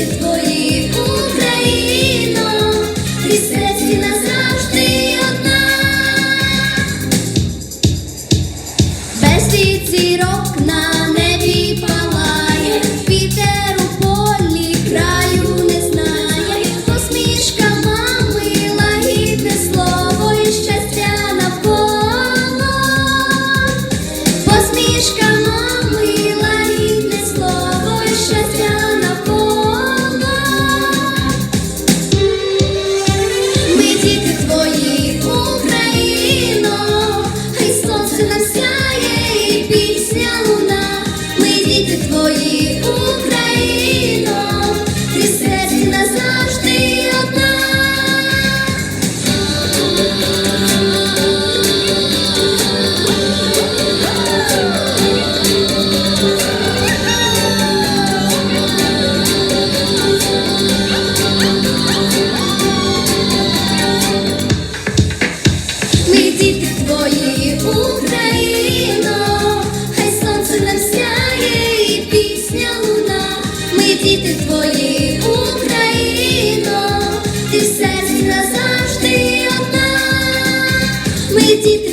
It's for you. квіти твої Україно, ти в серці одна. Ми діти.